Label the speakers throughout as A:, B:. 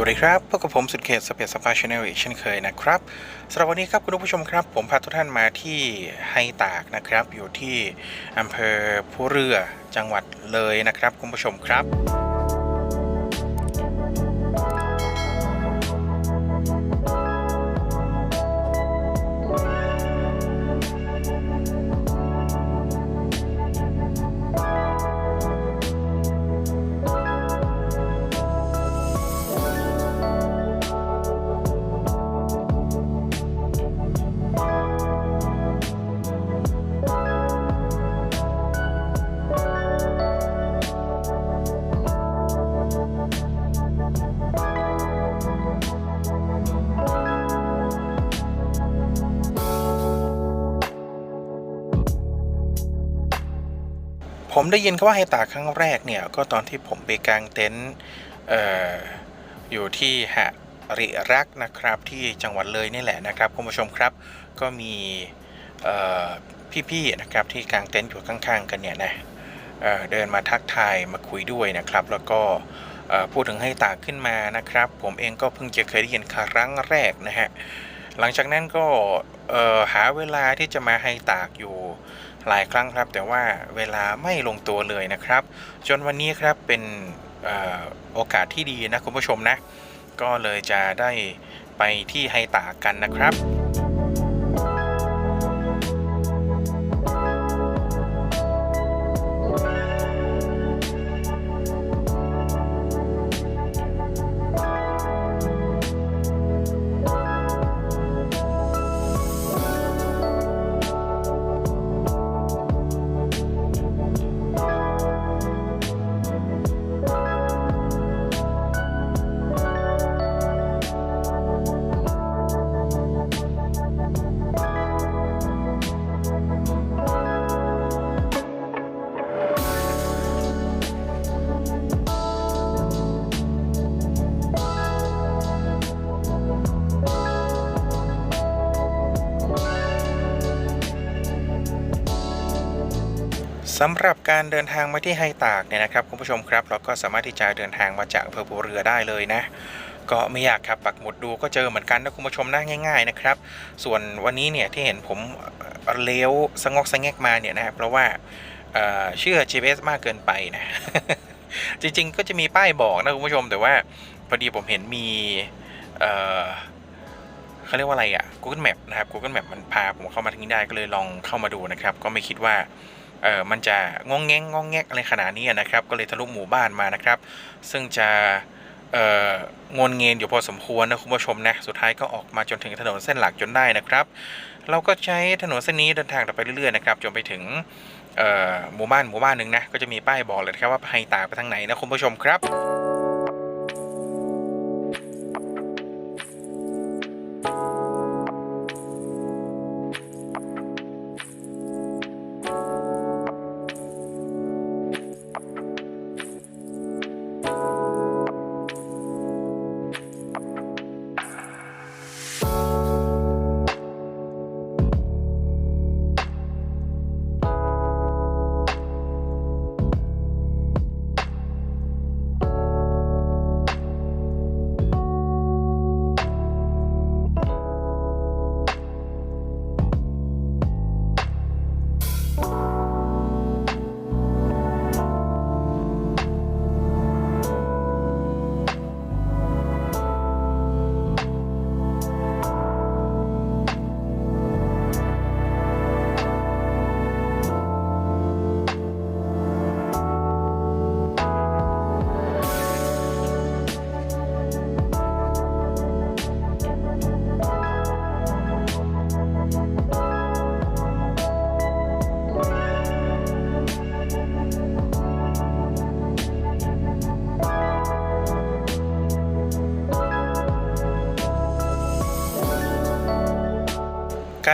A: สวัสดีครับพบกับผมสุดเขตสเปียร์สปาชแนลอีกเช่นเคยนะครับสำหรับวันนี้ครับคุณผู้ชมครับ ผมพาทุกท่านมาที่ไฮตากนะครับ อยู่ที่อำเภอผู้เรือจังหวัดเลยนะครับ คุณผู้ชมครับ ได้ยินคำว่าไฮตากครั้งแรกเนี่ย ก็ตอนที่ผมไปกางเต็นท์อยู่ที่หะริรักนะครับ ที่จังหวัดเลยนี่แหละนะครับคุณผู้ชมครับ ก็มีพี่ๆนะครับที่กางเต็นท์อยู่ข้างๆ กันเนี่ยนะเเดินมาทักทายมาคุยด้วยนะครับ แล้วก็พูดถึงให้ตากขึ้นมานะครับ ผมเองก็เพิ่งจะเคยได้ยินครั้งแรกนะฮะหลังจากนั้นก็หาเวลาที่จะมาให้ตากอยู่ หลายครั้งครับ แต่ว่าเวลาไม่ลงตัวเลยนะครับ จนวันนี้ครับเป็นออโอกาสที่ดีนะคุณผู้ชมนะ ก็เลยจะได้ไปที่ไฮตากันนะครับ สำหรับการเดินทางมาที่ไฮตากเนี่ยนะครับคุณผู้ชมครับ เราก็สามารถที่จะเดินทางมาจากอำเภอภูเรือได้เลยนะ ก็ไม่ยากครับปักหมุดดูก็เจอเหมือนกันนะคุณผู้ชมนะง่าย ๆนะครับ ส่วนวันนี้เนี่ยที่เห็นผมเลี้ยวสงอกสงแงกมาเนี่ยนะครับเพราะว่าเชื่อ GPS มากเกินไปนะจริงๆก็จะมีป้ายบอกนะคุณผู้ชมแต่ว่าพอดีผมเห็นมีเขาเรียกว่าอะไรอะ Google Map นะครับ Google Map มันพาผมเข้ามาทางนี้ได้ก็เลยลองเข้ามาดูนะครับ ก็ไม่คิดว่า เออมันจะงองแงงงองแงกอะไรขนาดนี้นะครับ ก็เลยทะลุหมู่บ้านมานะครับ ซึ่งจะเอ่องนเงินอยู่พอสมควรนะคุณผู้ชมนะ สุดท้ายก็ออกมาจนถึงถนนเส้นหลักจนได้นะครับ เราก็ใช้ถนนเส้นนี้เดินทางต่อไปเรื่อยๆนะครับจนไปถึงหมู่บ้านหมู่บ้านหนึ่งนะก็จะมีป้ายบอกเลยครับว่าไฮตาไปทางไหนนะคุณผู้ชมครับ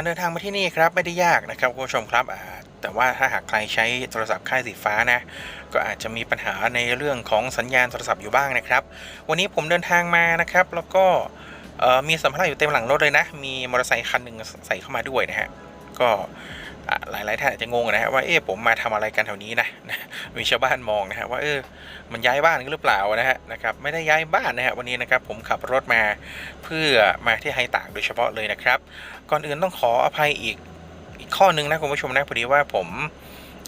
A: เดินทางมาที่นี่ครับไม่ได้ยากนะครับคุณผู้ชมครับแต่ว่าถ้าหากใครใช้โทรศัพท์ค่ายสีฟ้านะ ก็อาจจะมีปัญหาในเรื่องของสัญญาณโทรศัพท์อยู่บ้างนะครับ วันนี้ผมเดินทางมานะครับ แล้วก็มีสัมภาระอยู่เต็มหลังรถเลยนะ มีมอเตอร์ไซค์คันหนึ่งใส่เข้ามาด้วยนะฮะก็ หลายๆท่านอาจจะงงนะฮะว่าเอ๊ะผมมาทำอะไรกันแถวนี้นะมีชาวบ้านมองนะฮะว่าเออมันย้ายบ้านกันหรือเปล่านะฮะนะครับไม่ได้ย้ายบ้านนะฮะวันนี้นะครับผมขับรถมาเพื่อมาที่ไฮตากโดยเฉพาะเลยนะครับ ก่อนอื่นต้องขออภัยอีกอีกข้อหนึงนะคุณผู้ชมนะพอดีว่าผม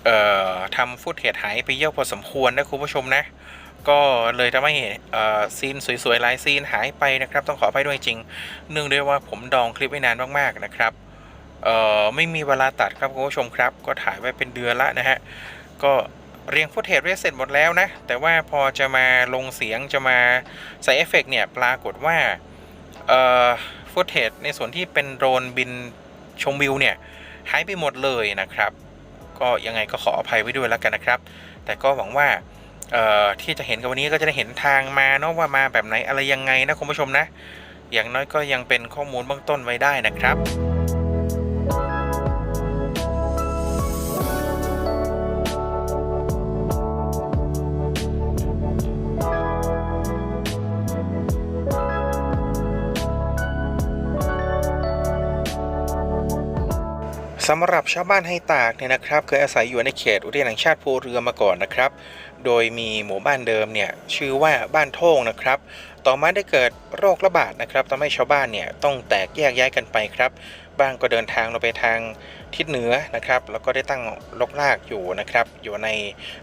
A: เอ่อทำฟุตเทจหายไปเยอะพอสมควรนะคุณผู้ชมนะก็เลยทำให้เอ่อซีนสวยๆหลายซีนหายไปนะครับ ต้องขออภัยด้วยจริง เนื่องด้วยว่าผมดองคลิปไว้นานมากๆนะครับ เอ่อไม่มีเวลาตัดครับคุณผู้ชมครับ ก็ถ่ายไว้เป็นเดือนละนะฮะก็เรียงฟุตเทจไว้เสร็จหมดแล้วนะ แต่ว่าพอจะมาลงเสียงจะมาใส่เอฟเฟกเนี่ยปรากฏว่าฟุตเทจในส่วนที่เป็นโดรนบินชมวิวเนี่ยหายไปหมดเลยนะครับ ก็ยังไงก็ขออภัยไว้ด้วยแล้วกันนะครับ แต่ก็หวังว่าที่จะเห็นกันวันนี้ก็จะได้เห็นทางมาเนาะว่ามาแบบไหนอะไรยังไงนะคุณผู้ชมนะ อย่างน้อยก็ยังเป็นข้อมูลเบื้องต้นไว้ได้นะครับ สำหรับชาวบ้านไฮตากเนี่ยนะครับเคยอาศัยอยู่ในเขตอุทยานแห่งชาติภูเรือมาก่อนนะครับ โดยมีหมู่บ้านเดิมเนี่ยชื่อว่าบ้านโท่งนะครับ ต่อมาได้เกิดโรคระบาดนะครับทำให้ชาวบ้านเนี่ยต้องแตกแยกย้ายกันไปครับ บ้างก็เดินทางลงไปทางทิศเหนือนะครับ แล้วก็ได้ตั้งลกลากอยู่นะครับ อยู่ใน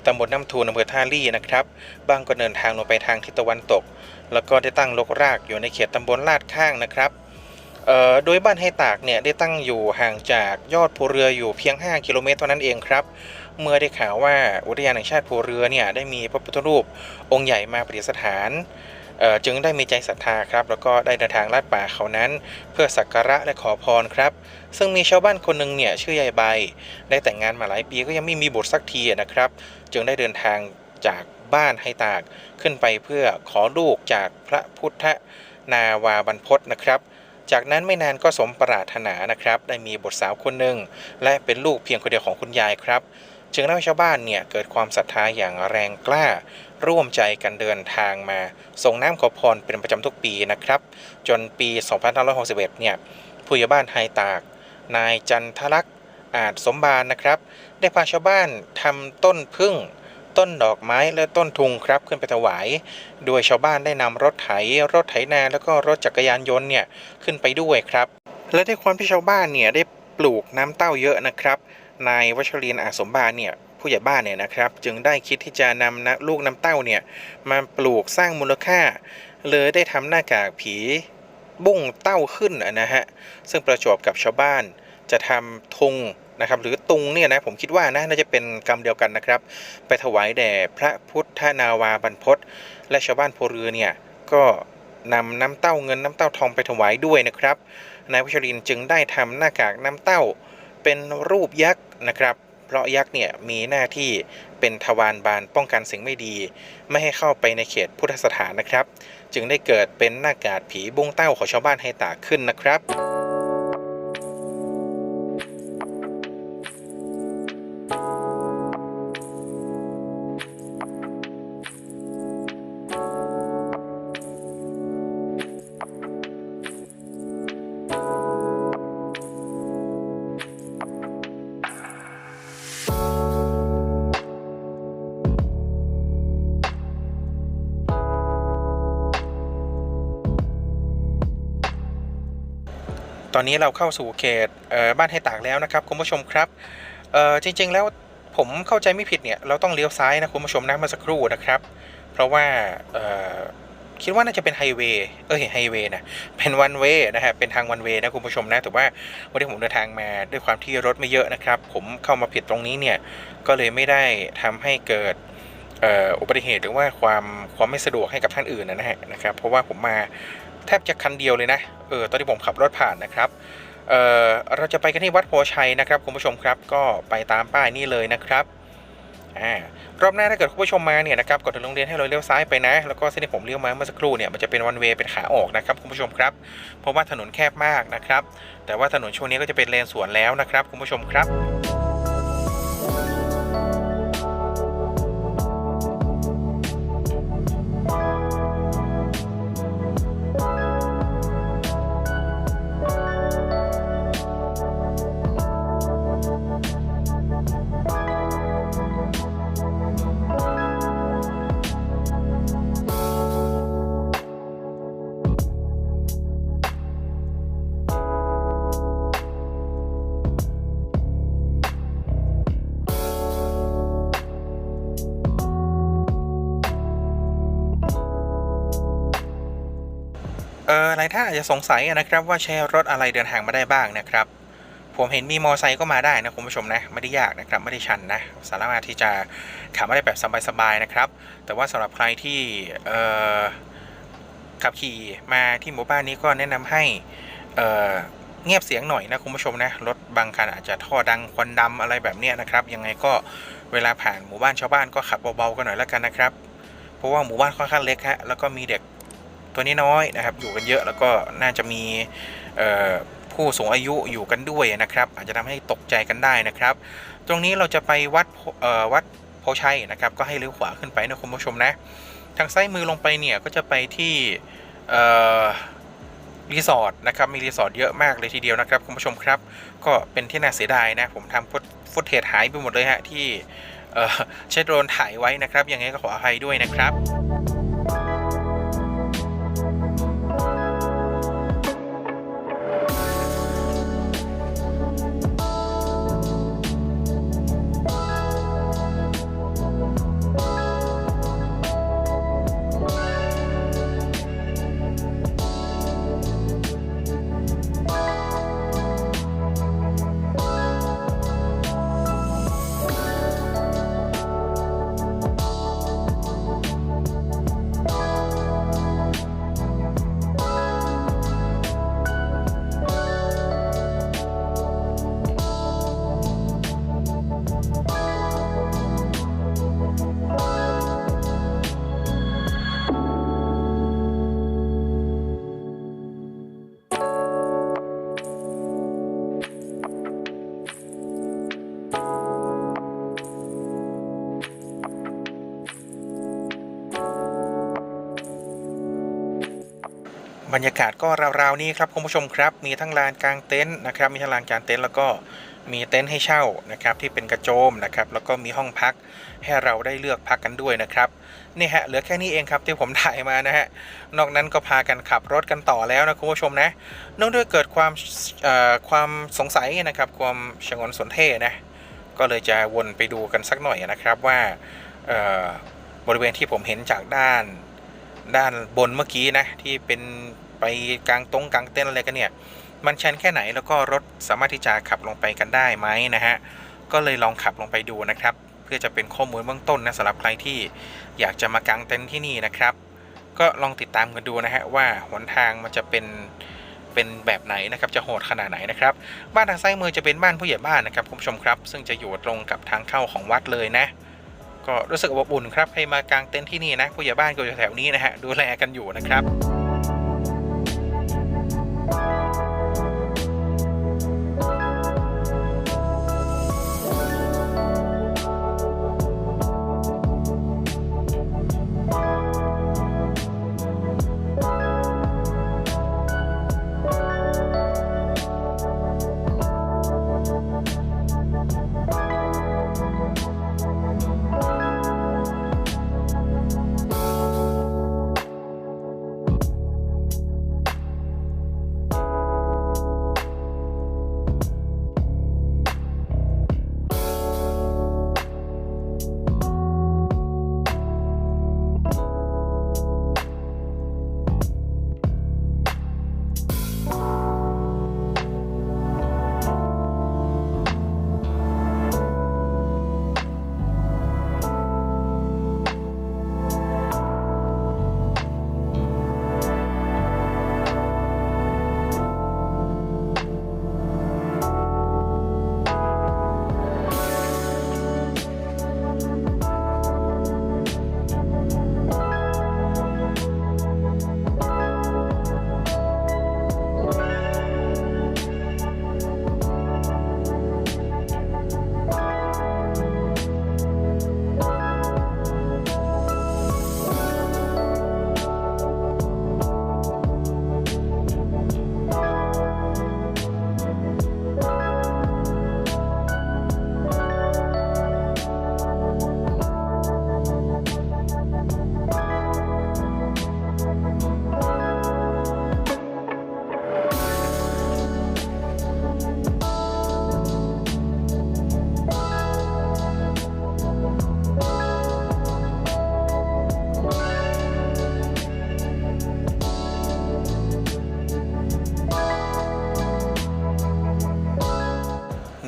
A: ตำบลน้ำทูนอำเภอท่าลี่นะครับ บ้างก็เดินทางลงไปทางทิศตะวันตก แล้วก็ได้ตั้งลกรากอยู่ในเขตตำบลลาดข้างนะครับ โดยบ้านไฮตากเนี่ยได้ตั้งอยู่ห่างจากยอดภูเรืออยู่เพียง 5 กิโลเมตรเท่านั้นเองครับ เมื่อได้ข่าวว่าอุทยานแห่งชาติภูเรือเนี่ยได้มีพระพุทธรูปองค์ใหญ่มาประดิษฐานเอ่อจึงได้มีใจศรัทธาครับ แล้วก็ได้เดินทางลาดป่าเขานั้น เพื่อสักการะและขอพรครับ ซึ่งมีชาวบ้านคนหนึ่งเนี่ยชื่อยายใบ ได้แต่งงานมาหลายปีก็ยังไม่มีบุตรสักทีนะครับ จึงได้เดินทางจากบ้านไฮตากขึ้นไปเพื่อขอลูกจากพระพุทธนาวาบรรพตนะครับ จากนั้นไม่นานก็สมปรารถนานะครับ ได้มีบุตรสาวคนหนึ่งและเป็นลูกเพียงคนเดียวของคุณยายครับ จึงทำให้ชาวบ้านเนี่ยเกิดความศรัทธาอย่างแรงกล้า ร่วมใจกันเดินทางมา ส่งน้ำขอพรเป็นประจำทุกปีนะครับ จนปี 2561 เนี่ยผู้ใหญ่บ้านไฮตาก นายจันทลักษณ์อาจสมบานนะครับ ได้พาชาวบ้านทำต้นพึ่ง ต้นดอกไม้และต้นทุงครับขึ้นไปถวาย โดยชาวบ้านได้นำรถไถ รถไถนาแล้วก็รถจักรยานยนต์เนี่ยขึ้นไปด้วยครับ และด้วยความที่ชาวบ้านเนี่ยได้ปลูกน้ำเต้าเยอะนะครับ นายวัชรินอาสมบานเนี่ยผู้ใหญ่บ้านเนี่ยนะครับ จึงได้คิดที่จะนำนะลูกน้ำเต้าเนี่ยมาปลูกสร้างมูลค่า เลยได้ทำหน้ากากผีบุ้งเต้าขึ้นนะฮะซึ่งประจวบกับชาวบ้านจะทำทุง นะครับหรือตุงเนี่ยนะผมคิดว่านะน่าจะเป็นกรรมเดียวกันนะครับ ไปถวายแด่พระพุทธนาวาบรรพตและชาวบ้านโพเรือเนี่ยก็นำน้ำเต้าเงินน้ำเต้าทองไปถวายด้วยนะครับนายวัชรินจึงได้ทำหน้ากากน้ำเต้าเป็นรูปยักษ์นะครับเพราะยักษ์เนี่ยมีหน้าที่เป็นทวารบานป้องกันสิ่งไม่ดี ไม่ให้เข้าไปในเขตพุทธสถานนะครับ จึงได้เกิดเป็นหน้ากากผีบุ้งเต้าของชาวบ้านไฮตากขึ้นนะครับ ตอนนี้เราเข้าสู่เขตเบ้านไฮตากแล้วนะครับคุณผู้ชมครับจริง ๆ แล้วผมเข้าใจไม่ผิดเนี่ยเราต้องเลี้ยวซ้ายนะคุณผู้ชมนะเมื่อสักครู่นะครับ เพราะว่าคิดว่าน่าจะเป็นไฮเวย์เอ้ยไฮเวย์นะเป็นวันเวย์นะฮะเป็นทางวันเวย์นะคุณผู้ชมนะแต่ว่าวันที่ผมเดินทางมาด้วยความที่รถไม่เยอะนะครับ ผมเข้ามาผิดตรงนี้เนี่ยก็เลยไม่ได้ทำให้เกิดอุบัติเหตุหรือว่าความความไม่สะดวกให้กับท่านอื่นนะฮะนะครับ เพราะว่าผมมา แทบจะคันเดียวเลยนะ เออ ตอนที่ผมขับรถผ่านนะครับ เออเราจะไปกันที่วัดโพชัยนะครับคุณผู้ชมครับ ก็ไปตามป้ายนี่เลยนะครับอ่ารอบหน้าถ้าเกิดคุณผู้ชมมาเนี่ยนะครับก่อนถึงโรงเรียนให้เราเลี้ยวซ้ายไปนะ แล้วก็เส้นที่ผมเลี้ยวมาเมื่อสักครู่เนี่ยมันจะเป็นวันเวย์เป็นขาออกนะครับคุณผู้ชมครับ เพราะว่าถนนแคบมากนะครับ แต่ว่าถนนช่วงนี้ก็จะเป็นเลนสวนแล้วนะครับคุณผู้ชมครับ ออหลายท่านอาจจะสงสัยนะครับว่าใช้รถอะไรเดินทางมาได้บ้างนะครับ ผมเห็นมีมอไซค์ก็มาได้นะคุณผู้ชมนะไม่ได้ยากนะครับไม่ได้ชันนะสามารถที่จะขับมาได้แบบสบายๆนะครับ แต่ว่าสำหรับใครที่เออขับขี่มาที่หมู่บ้านนี้ก็แนะนำให้เออเงียบเสียงหน่อยนะคุณผู้ชมนะรถบางคันอาจจะท่อดังควันดำอะไรแบบเนี้ยนะครับยังไงก็เวลาผ่านหมู่บ้านชาวบ้านก็ขับเบาๆกันหน่อยแล้วกันนะครับ เพราะว่าหมู่บ้านค่อนข้างเล็กฮะแล้วก็มีเด็ก ตัวนี้น้อยนะครับอยู่กันเยอะแล้วก็น่าจะมีผู้สูงอายุอยู่กันด้วยนะครับ อาจจะทำให้ตกใจกันได้นะครับ ตรงนี้เราจะไปวัดวัดโพชัยนะครับ ก็ให้เลี้ยวขวาขึ้นไปนะคุณผู้ชมนะ ทางซ้ายมือลงไปเนี่ยก็จะไปที่รีสอร์ทนะครับมีรีสอร์ทเยอะมากเลยทีเดียวนะครับคุณผู้ชมครับ ก็เป็นที่น่าเสียดายนะ ผมทำฟุตเทจหายไปหมดเลยฮะที่เอ่อใช้โดรนถ่ายไว้นะครับยังไงก็ขออภัยด้วยนะครับ บรรยากาศก็ราวๆนี้ครับคุณผู้ชมครับ มีทั้งลานกลางเต็นท์นะครับ มีทั้งลานกลางเต็นท์แล้วก็มีเต็นท์ให้เช่านะครับที่เป็นกระโจมนะครับแล้วก็มีห้องพักให้เราได้เลือกพักกันด้วยนะครับนี่ฮะเหลือแค่นี้เองครับที่ผมถ่ายมานะฮะนอกนั้นก็พากันขับรถกันต่อแล้วนะคุณผู้ชมนะเนื่องด้วยเกิดความเอ่อความสงสัยนะครับความชงนสนเท่นะก็เลยจะวนไปดูกันสักหน่อยนะครับว่าเอ่อบริเวณที่ผมเห็นจากด้านด้านบนเมื่อกี้นะที่เป็น ไปกลางตรงกลางเต้นอะไรกันเนี่ย มันชันแค่ไหนแล้วก็รถสามารถที่จะขับลงไปกันได้ไหมนะฮะ ก็เลยลองขับลงไปดูนะครับ เพื่อจะเป็นข้อมูลเบื้องต้นนะสำหรับใครที่อยากจะมากางเต็นท์ที่นี่นะครับ ก็ลองติดตามกันดูนะฮะว่าหนทางมันจะเป็นเป็นแบบไหนนะครับจะโหดขนาดไหนนะครับบ้านทางซ้ายมือจะเป็นบ้านผู้ใหญ่บ้านนะครับคุณผู้ชมครับ ซึ่งจะอยู่ตรงกับทางเข้าของวัดเลยนะ ก็รู้สึกอบอุ่นครับให้มากางเต็นท์ที่นี่นะผู้ใหญ่บ้านก็อยู่แถวนี้นะฮะดูแลกันอยู่นะครับ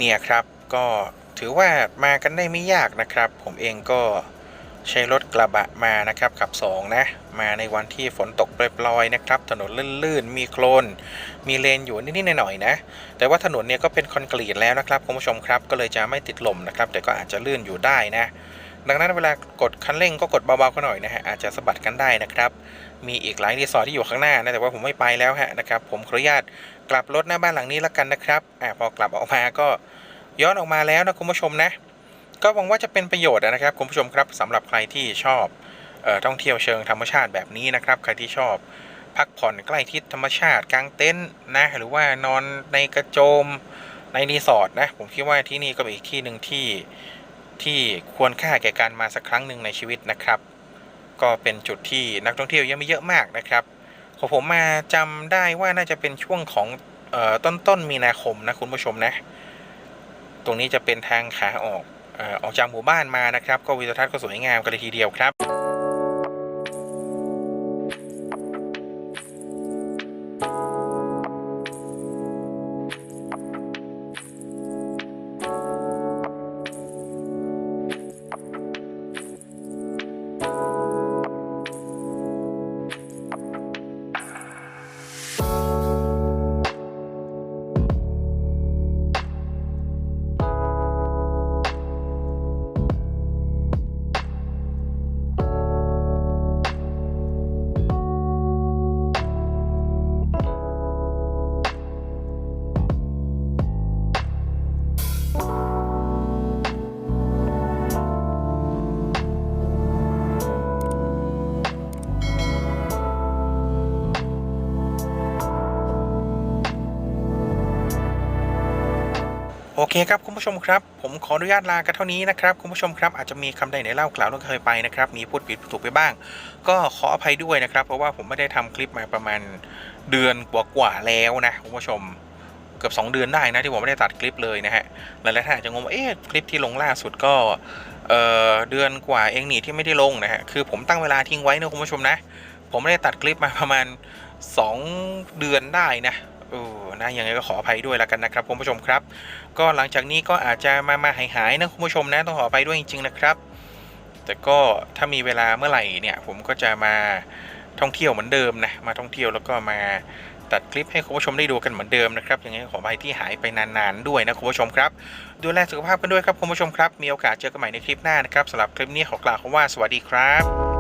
A: เนี่ยครับก็ถือว่ามากันได้ไม่ยากนะครับ ผมเองก็ใช้รถกระบะมานะครับขับสองนะ มาในวันที่ฝนตกปรอยๆนะครับ ถนนลื่นๆ มีโคลน มีเลนอยู่นิดๆหน่อยๆนะ แต่ว่าถนนเนี่ยก็เป็นคอนกรีตแล้วนะครับคุณผู้ชมครับ ก็เลยจะไม่ติดลมนะครับ แต่ก็อาจจะลื่นอยู่ได้นะ ดังนั้นเวลากดคันเร่งก็กดเบาๆกันหน่อยนะฮะ อาจจะสะบัดกันได้นะครับ มีอีกหลายรีสอร์ทที่อยู่ข้างหน้านะ แต่ว่าผมไม่ไปแล้วฮะนะครับ ผมขออนุญาตกลับรถหน้าบ้านหลังนี้แล้วกันนะครับ อ่าพอกลับออกมาก็ ย้อนออกมาแล้วนะคุณผู้ชมนะ ก็หวังว่าจะเป็นประโยชน์นะครับคุณผู้ชมครับสำหรับใครที่ชอบออท่องเที่ยวเชิงธรรมชาติแบบนี้นะครับใครที่ชอบพักผ่อนใกล้ทิศธรรมชาติกางเต็นท์นะหรือว่านอนในกระโจมในรีสอร์ทนะผมคิดว่าที่นี่ก็เป็นอีกที่หนึ่งที่ที่ควรค่าแก่การมาสักครั้งหนึ่งในชีวิตนะครับ ก็เป็นจุดที่นักท่องเที่ยวยังไม่เยอะมากนะครับของผมมาจำได้ว่าน่าจะเป็นช่วงของออต้นต้นมีนาคมนะคุณผู้ชมนะ ตรงนี้จะเป็นทางขาออกออออกจากหมู่บ้านมานะครับ ก็วิวทัศน์ก็สวยงามกันเลยทีเดียวครับ เคครับคุณผู้ชมครับ ผมขออนุญาตลากันเท่านี้นะครับคุณผู้ชมครับอาจจะมีคำใดไหนเล่ากล่าวล่วงเคยไปนะครับมีพูดผิดถูกไปบ้าง ก็ขออภัยด้วยนะครับ เพราะว่าผมไม่ได้ทำคลิปมาประมาณเดือนกว่าๆแล้วนะคุณผู้ชมเกือบ2 เดือนได้นะที่ผมไม่ได้ตัดคลิปเลยนะฮะหลายๆท่านอาจจะงงว่าเอ๊ะคลิปที่ลงล่าสุดก็เอ่อเดือนกว่าเองนี่ที่ไม่ได้ลงนะฮะคือผมตั้งเวลาทิ้งไว้นะคุณผู้ชมนะ ผมไม่ได้ตัดคลิปมาประมาณ 2 เดือนได้นะ ออนะยังไงก็ขออภัยด้วยแล้วกันนะครับคุณผู้ชมครับ ก็หลังจากนี้ก็อาจจะมามาหายหายๆนะคุณผู้ชมนะต้องขออภัยด้วยจริงๆนะครับ แต่ก็ถ้ามีเวลาเมื่อไหร่เนี่ยผมก็จะมาท่องเที่ยวเหมือนเดิมนะมาท่องเที่ยวแล้วก็มาตัดคลิปให้คุณผู้ชมได้ดูกันเหมือนเดิมนะครับยังไงขออภัยที่หายไปนานๆด้วยนะคุณผู้ชมครับ ดูแลสุขภาพกันด้วยครับคุณผู้ชมครับ มีโอกาสเจอกันใหม่ในคลิปหน้านะครับสำหรับคลิปนี้ขอกล่าวคำว่าสวัสดีครับ